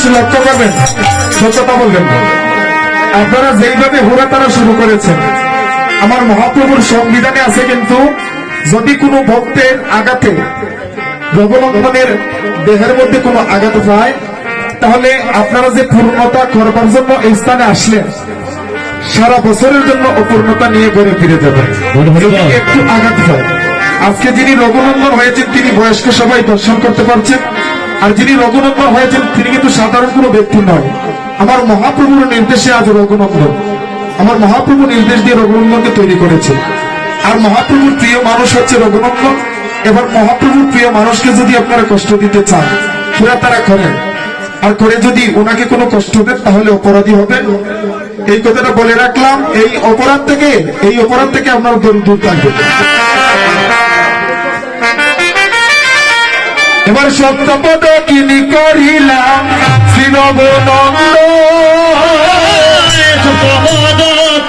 জিনিস লক্ষ্য করবেন সত্যতা বলবেন আপনারা যেইভাবে হুড়াতারা শুরু করেছেন আমার মহাপ্রভুর সংবিধানে আছে কিন্তু যদি কোনো ভক্তের আঘাতে রঘুনন্দনের দেহের মধ্যে কোনো আঘাত পায় তাহলে আপনারা যে পূর্ণতা করবার জন্য এই স্থানে আসলেন সারা বছরের জন্য অপূর্ণতা নিয়ে ঘরে ফিরে যাবেন। একটু আঘাত হয় আজকে যিনি রঘুনন্দন হয়েছেন তিনি বয়স্ক সবাই দর্শন করতে পারছেন। আর যিনি রঘুনন্দন হয়েছেন, তিনি কিন্তু সাধারণ কোনো ব্যক্তি নয় আমার মহাপ্রভুর নির্দেশে আজ রঘুনন্দন আমার মহাপ্রভু নির্দেশ দিয়ে রঘুনন্দনকে তৈরি করেছে। আর মহাপ্রভুর প্রিয় মানুষ হচ্ছে রঘুনন্দন এবার মহাপ্রভুর প্রিয় মানুষকে যদি আপনারা কষ্ট দিতে চান পুরা তারা করেন আর করে যদি ওনাকে কোনো কষ্ট দেন, তাহলে অপরাধী হবেন এই কথাটা বলে রাখলাম। এই অপরাধ থেকে, এই অপরাধ থেকে আপনার দূর থাকবেন। এবার সপ্তপদ কিনি করিলাম শ্রীনবনন্দ। সুপদ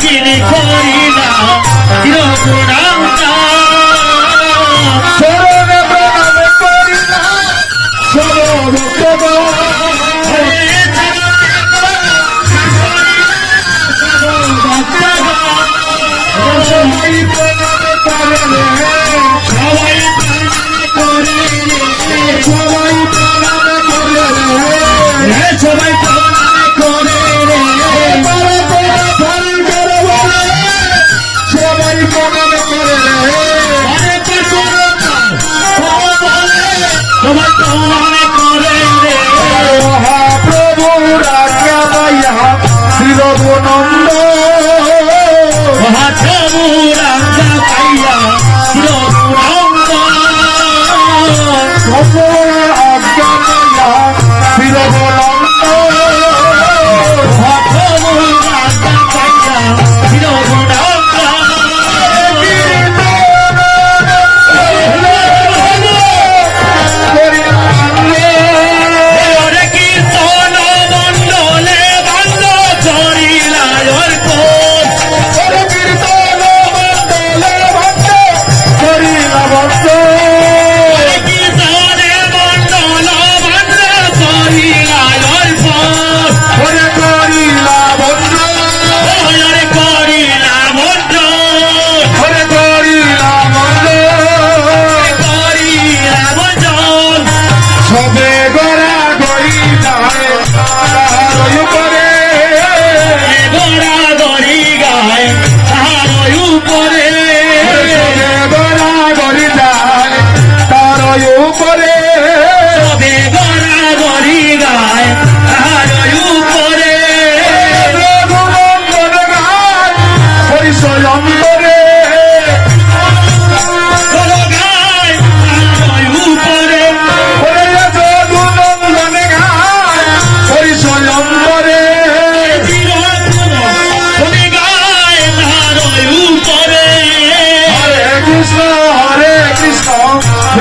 কিনি করিলা চিরগুণাঙ্কা শরণে প্রণাম করিলাম। শরণ সবাই